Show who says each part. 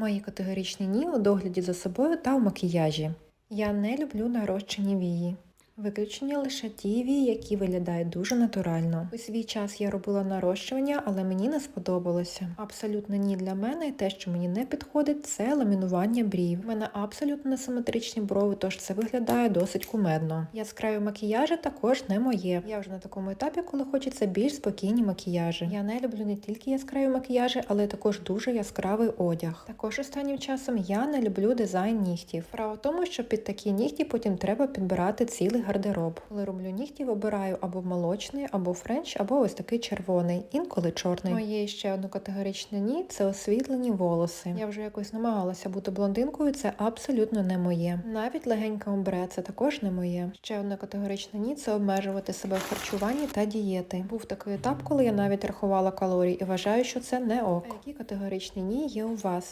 Speaker 1: Мої категоричні ні у догляді за собою та у макіяжі. Я не люблю нарощені вії. Виключення лише ті вії, які виглядають дуже натурально. У свій час я робила нарощування, але мені не сподобалося. Абсолютно ні для мене, і те, що мені не підходить, це ламінування брів. У мене абсолютно несиметричні брови, тож це виглядає досить кумедно. Яскраві макіяжі також не моє. Я вже на такому етапі, коли хочеться більш спокійні макіяжі. Я не люблю не тільки яскраві макіяжі, але також дуже яскравий одяг. Також останнім часом я не люблю дизайн нігтів. Справа в тому, що під такі нігті потім треба підбирати цілий гардероб. Коли роблю нігті, вибираю або молочний, або френч, або ось такий червоний, інколи чорний. Моє ще одне категоричне ні це освітлені волоси. Я вже якось намагалася бути блондинкою, це абсолютно не моє. Навіть легеньке омбре це також не моє. Ще одне категоричне ні це обмежувати себе в харчуванні та дієти. Був такий етап, коли я навіть рахувала калорії і вважаю, що це не ок. А які категоричні ні є у вас?